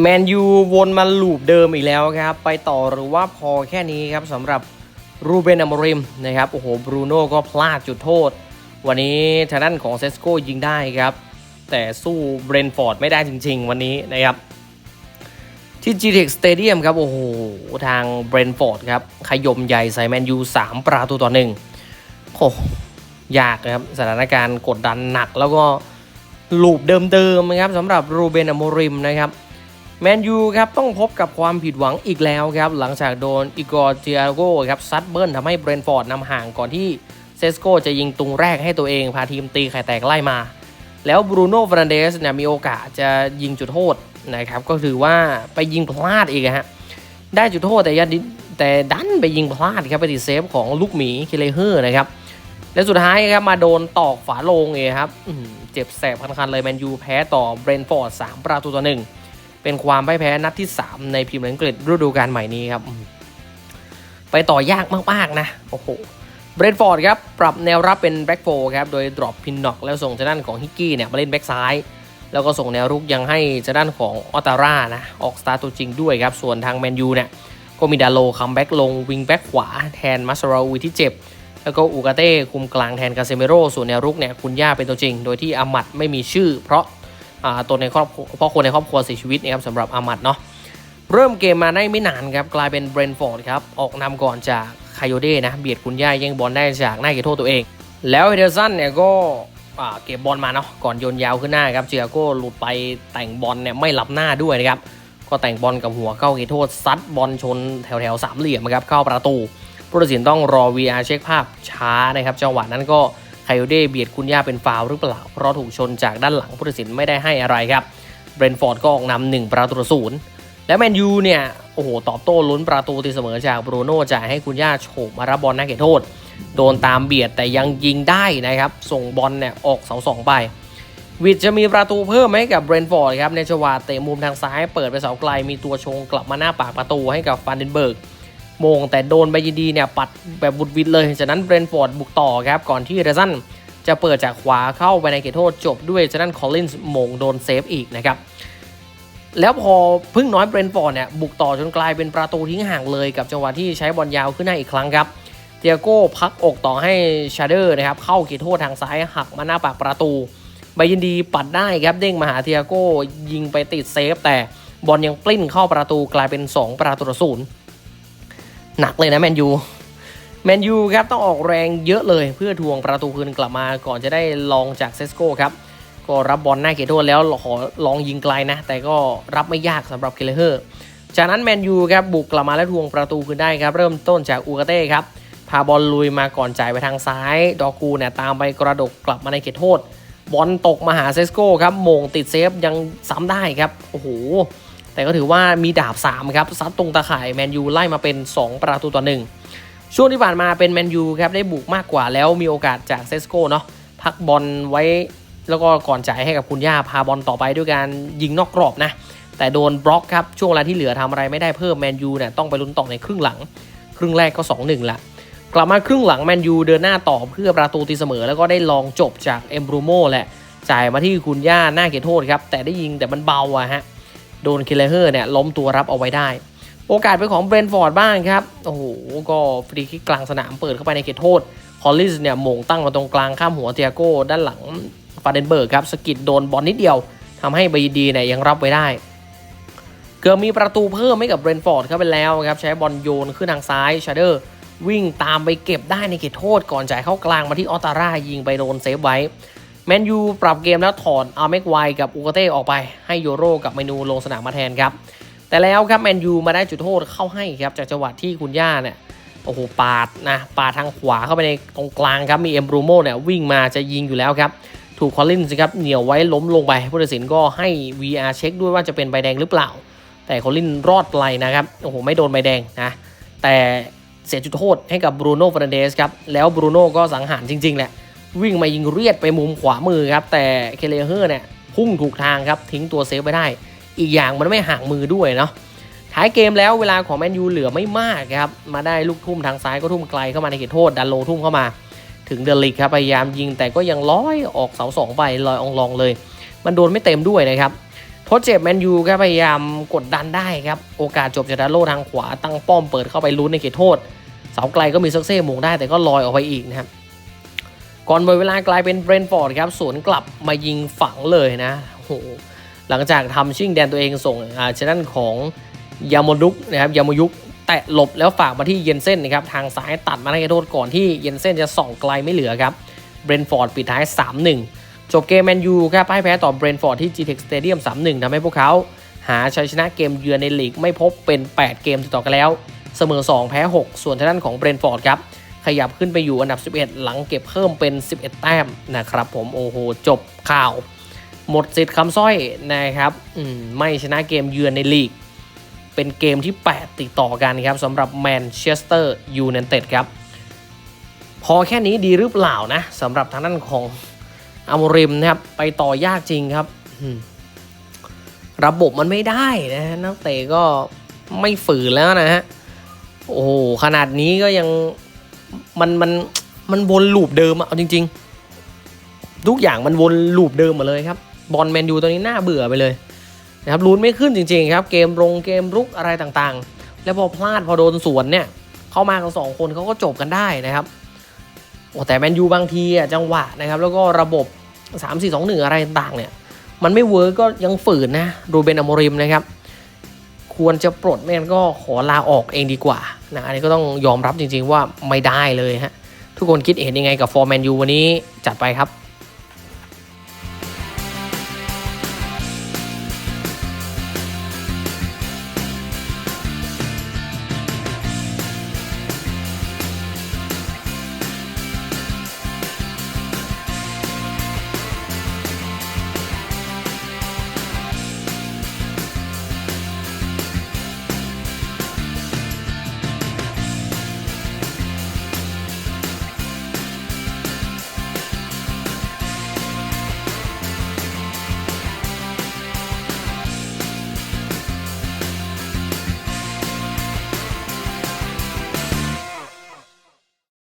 แมนยูวนมาลูปเดิมอีกแล้วครับ ไปต่อหรือว่าพอแค่นี้ครับสำหรับรูเบนอมริมนะครับ โอ้โหบรูโน่ก็พลาดจุดโทษ วันนี้ทางด้านของเซสโกยิงได้ครับ แต่สู้เบรนฟอร์ดไม่ได้จริง ๆ วันนี้นะครับ ที่ GTX Stadium ครับ โอ้โห ทางเบรนฟอร์ดครับ ขยมใหญ่ใส่แมนยู 3 ประตูต่อหนึ่งโอ้ยากนะครับ สถานการณ์กดดันหนักแล้วก็ลูปเดิมๆนะครับสำหรับรูเบนอโมริมนะครับ แมนยูครับต้องพบกับความผิดหวังอีกแล้วครับหลังจากโดนอิกอร์เจียโกครับซัดเบิลทำให้เบรนฟอร์ดนำห่างก่อนที่เซสโกจะยิงตุงแรกให้ตัวเองพาทีมตีไข่แตกไล่มา แล้วบรูโน่ฟรันเดสเนี่ยมีโอกาสจะยิงจุดโทษนะครับก็ถือว่าไปยิงพลาดอีกฮะได้จุดโทษแต่ยันแต่ดันไปยิงพลาดครับไปติดเซฟของลูกหมีเคเลเฮอร์นะครับและสุดท้ายครับมาโดนตอกฝาโลงเองครับเจ็บแสบคันๆเลยแมนยูแพ้ต่อเบรนฟอร์ด3ประตูต่อหนึ่ง เป็นความพ่ายแพ้นัดที่ 3 ในพรีเมียร์ลีกอังกฤษฤดูกาลใหม่นี้ครับอื้อหือไปต่อยากมากๆนะ โอ้โห เบรนฟอร์ดครับ ปรับแนวรับเป็นแบ็กโฟครับ โดยดรอปพินน็อกแล้วส่งทางด้านของฮิกกี้เนี่ยมาเล่นแบ็กซ้าย แล้วก็ส่งแนวรุกยังให้ทางด้านของออตาร่านะ ออกสตาร์ตัวจริงด้วยครับ ส่วนทางแมนยูเนี่ยก็มีดาโลคัมแบ็กลงวิงแบ็กขวาแทนมัสราอูที่เจ็บ แล้วก็อูกาเต้คุมกลางแทนกาเซเมโรส่วนแนวรุกเนี่ยคุณย่าเป็นตัวจริง โดยที่อามัดไม่มีชื่อ เพราะอ่า ตัวในครอบครัวพราะคนในครอบครัวเสียชีวิตนะครับสำหรับอามัดเนาะเริ่มเกมมาได้ไม่นานครับกลายเป็นเบรนฟอร์ดครับออกนำก่อนจากคายโยเด้นะเบียดคุณย่าแย่งบอลได้จากหน้าเขตโทษตัวเอง แล้วเฮเดอร์สันเนี่ยก็อ่าเก็บบอลมาเนาะก่อนโยนยาวขึ้นหน้าครับเจียโก้หลุดไปแต่งบอลเนี่ยไม่หลับหน้าด้วยนะครับก็แต่งบอลกับหัวเข้าเขตโทษซัดบอลชนแถวแถวสามเหลี่ยมครับเข้าประตูผู้ตัดสินต้องรอ VR เช็คภาพช้านะครับจังหวะนั้นก็ คโอเดเบียดคุณย่าเป็นฟาวหรือเปล่า เพราะถูกชนจากด้านหลังผู้ตัดสินไม่ได้ให้อะไรครับเบรนฟอร์ดก็ออกนำหนึ่งประตูศูนย์แล้วแมนยูเนี่ยโอ้โหตอบโต้ลุ้นประตูตีเสมอจากบรูโน่จ่ายให้คุณย่าโฉบมารับบอลหน้าเขตโทษ โดนตามเบียดแต่ยังยิงได้นะครับ ส่งบอลเนี่ยออกเสาสองไปวิดจะมีประตูเพิ่มให้กับเบรนฟอร์ดครับในจังหวะเตะมุมทางซ้ายเปิดไปเสาไกลมีตัวชงกลับมาหน้าปากประตูให้กับฟันเดนเบิร์ก โมง แต่โดนไปยินดีเนี่ยปัดแบบบุดวิดเลย จากนั้นเบรนฟอร์ดบุกต่อครับก่อนที่เรซันจะเปิดจากขวาเข้าไปในเขตโทษจบด้วยจากนั้นคอลลินส์โมงโดนเซฟอีกนะครับแล้วพอพึ่งน้อยเบรนฟอร์ดเนี่ยบุกต่อจนกลายเป็นประตูทิ้งห่างเลยกับจังหวะที่ใช้บอลยาวขึ้นหน้าอีกครั้งครับเตียโก้พักอกต่อให้ชาเดอร์นะครับเข้าเขตโทษทางซ้ายหักมาหน้าปากประตูใบยินดีปัดได้ครับเด้งมาหาเตียโก้ยิงไปติดเซฟแต่บอลยังปลิ้นเข้าประตูกลายเป็น 2 ประตูต่อศูนย์ หนักเลยนะแมนยูแมนยูครับต้องออกแรงเยอะเลยเพื่อทวงประตูคืนกลับมาก่อนจะได้ลองจากเซสโก้ครับ ก็รับบอลหน้าเขตโทษแล้วขอลองยิงไกลนะ แต่ก็รับไม่ยากสำหรับเคเลเฮอร์ จากนั้นแมนยูครับบุกกลับมาและทวงประตูคืนได้ครับ เริ่มต้นจากอูกาเต้ครับ พาบอลลุยมาก่อนจ่ายไปทางซ้าย ดอกูเนี่ยตามไปกระดกกลับมาในเขตโทษ บอลตกมาหาเซสโก้ครับมงติดเซฟยังซ้ำได้ครับโอ้โห แต่ก็ถือว่ามีดาบ3ครับซัดตรงตาข่ายแมนยูไล่มาเป็น 2 ประตูต่อหนึ่งช่วงที่ผ่านมาเป็นแมนยูครับได้บุกมากกว่าแล้วมีโอกาสจากเซสโก้เนาะพักบอลไว้แล้วก็ก่อนจ่ายให้กับคุณย่าพาบอลต่อไปด้วยการยิงนอกกรอบนะแต่โดนบล็อกครับช่วงเวลาที่เหลือทำอะไรไม่ได้เพิ่มแมนยูเนี่ยต้องไปลุ้นต่อในครึ่งหลัง ครึ่งแรกก็ 2-1ละกลับมาครึ่งหลังแมนยูเดินหน้าต่อเพื่อประตูตีเสมอ แล้วก็ได้ลองจบจากเอมบรูโมแหละจ่ายมาที่คุณย่าหน้าเขตโทษครับแต่ได้ยิงแต่มันเบาอะฮะ โดนคิลเลเฮอร์เนี่ยล้มตัวรับเอาไว้ได้ โอกาสเป็นของเบรนฟอร์ดบ้างครับ โอ้โห ก็ฟรีคิกกลางสนามเปิดเข้าไปในเขตโทษคอลลิสเนี่ยมงตั้งมาตรงกลางข้ามหัวเตียโก้ด้านหลังฟาเดนเบิร์กครับสกิดโดนบอลนิดเดียวทำให้บีดีเนี่ยยังรับไว้ได้ เกือบมีประตูเพิ่มให้กับเบรนฟอร์ดเข้าไปแล้วครับใช้บอลโยนขึ้นทางซ้ายชาเดอร์วิ่งตามไปเก็บได้ในเขตโทษก่อนจ่ายเข้ากลางมาที่ออตาร่ายิงไปโดนเซฟไว้ แมนยูปรับเกมแล้วถอนอาร์เมกไวกับอูกาเต้ออกไป ให้โยโรกับเมนูลงสนามมาแทนครับ แต่แล้วครับแมนยูมาได้จุดโทษเข้าให้ครับจากจังหวะที่คุณย่าเนี่ยโอ้โหปาดนะปาดทางขวาเข้าไปในตรงกลางครับมีเอ็มบรูโมเนี่ยวิ่งมาจะยิงอยู่แล้วครับถูกคอลลินส์ครับเหนียวไว้ล้มลงไปผู้ตัดสินก็ให้ VR เช็คด้วยว่าจะเป็นใบแดงหรือเปล่า แต่คอลลินรอดไกลนะครับโอ้โหไม่โดนใบแดงนะแต่เสียจุดโทษให้กับบรูโน่ฟรนเดสครับแล้วบรูโน่ก็สังหารจริงๆแหละ วิ่งมายิงเรียดไปมุมขวามือครับ แต่เคเลเฮอร์เนี่ยพุ่งถูกทางครับ ทิ้งตัวเซฟไปได้ อีกอย่างมันไม่ห่างมือด้วยเนาะท้ายเกมแล้วเวลาของแมนยูเหลือไม่มากครับ มาได้ลูกทุ่มทางซ้ายก็ทุ่มไกลเข้ามาในเขตโทษดันโลทุ่มเข้ามา ถึงเดลิกครับพยายามยิงแต่ก็ยังร้อยออกเสาสองไปลอยอองลองเลย มันโดนไม่เต็มด้วยนะครับทเพราะเจ็บแมนยูครับพยายามกดดันได้ครับ โอกาสจบจากดาโลทางขวาตั้งป้อมเปิดเข้าไปลุ้นในเขตโทษเสาไกลก็มีซักเซ่หมงได้แต่ก็ลอยออกไปอีกนะครับ ก่อนหมดเวลากลายเป็นเบรนฟอร์ดครับสวนกลับมายิงฝังเลยนะโอ้โหหลังจากทำชิ่งแดนตัวเองส่งอ่าชนั้นของยามดุกนะครับยามยุกแตะหลบแล้วฝากมาที่เยนเซ่นนะครับทางซ้ายตัดมาในเขตโทษก่อนที่เยนเซ่นจะส่องไกลไม่เหลือครับเบรนฟอร์ดปิดท้าย 3-1 จบเกมแมนยูครับพ่ายแพ้ต่อเบรนฟอร์ดที่ GTEC Stadium 3-1ทำให้พวกเขาหาชัยชนะเกมเยือนในลีกไม่พบเป็น 8 เกมติดต่อกันแล้ว เสมอ 2 แพ้ 6 ส่วนทางด้านของเบรนฟอร์ดครับ ขยับขึ้นไปอยู่อันดับ 11 หลังเก็บเพิ่มเป็น 11 แต้มนะครับผมโอ้โหจบข่าว หมดสิทธิ์คำสร้อยนะครับมไม่ชนะเกมเยือนในลีก เป็นเกมที่ 8 ติดต่อกันครับสำหรับแมนเชสเตอร์ยูไนเต็ดครับ พอแค่นี้ดีหรือเปล่านะสำหรับทางด้านของอามริมนะครับไปต่อยากจริงครับระบบมันไม่ได้นะฮะนักเตะก็ไม่ฝืนแล้วนะฮะโอ้โหขนาดนี้ก็ยัง มันมันมันวนลูปเดิมอะเอาจริง ๆ ทุกอย่างมันวนลูปเดิมหมดเลยครับ บอลแมนยูตัวนี้น่าเบื่อไปเลยนะครับลุ้นไม่ขึ้นจริง ๆ ครับ เกมลงเกมรุกอะไรต่างๆ แล้วพอพลาดพอโดนสวนเนี่ย เข้ามากันสองคนเขาก็จบกันได้นะครับโอ้แต่แมนยูบางทีอะจังหวะนะครับ แล้วก็ระบบ 3 4 2 1 อะไรต่างๆ เนี่ย มันไม่เวิร์กก็ยังฝืนนะรูเบนอโมริมนะครับ ควรจะปลดไม่งั้นก็ขอลาออกเองดีกว่า นะอันนี้ก็ต้องยอมรับจริงๆว่าไม่ได้เลยฮะทุกคนคิดเห็นยังไงกับฟอร์แมนยูวันนี้จัดไปครับ